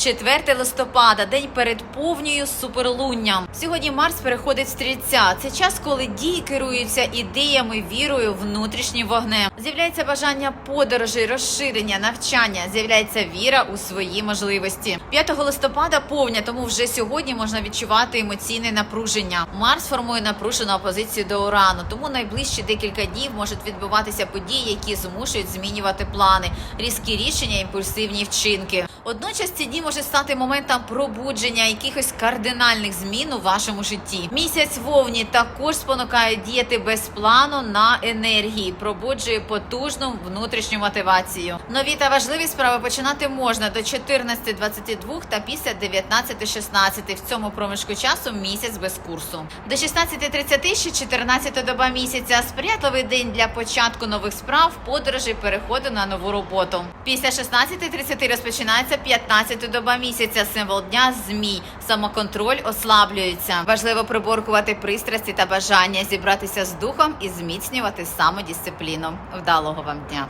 4 листопада, день перед повньою суперлунням. Сьогодні Марс переходить в стрільця. Це час, коли дії керуються ідеями, вірою, внутрішнім вогнем. З'являється бажання подорожей, розширення, навчання. З'являється віра у свої можливості. 5 листопада повня, тому вже сьогодні можна відчувати емоційне напруження. Марс формує напружену опозицію до урану, тому найближчі декілька днів можуть відбуватися події, які змушують змінювати плани, різкі рішення, імпульсивні вчинки. Водночас ці дні може стати моментом пробудження якихось кардинальних змін у вашому житті. Місяць вовні також спонукає діяти без плану на енергії, пробуджує потужну внутрішню мотивацію. Нові та важливі справи починати можна до 14.22 та після 19.16. В цьому проміжку часу місяць без курсу. До 16.30 ще 14 доба місяця. Сприятливий день для початку нових справ, подорожей, переходу на нову роботу. Після 16.30 розпочинається 15 доба місяця. Символ дня змій. Самоконтроль ослаблюється. Важливо приборкувати пристрасті та бажання, зібратися з духом і зміцнювати самодисципліну. Вдалого вам дня!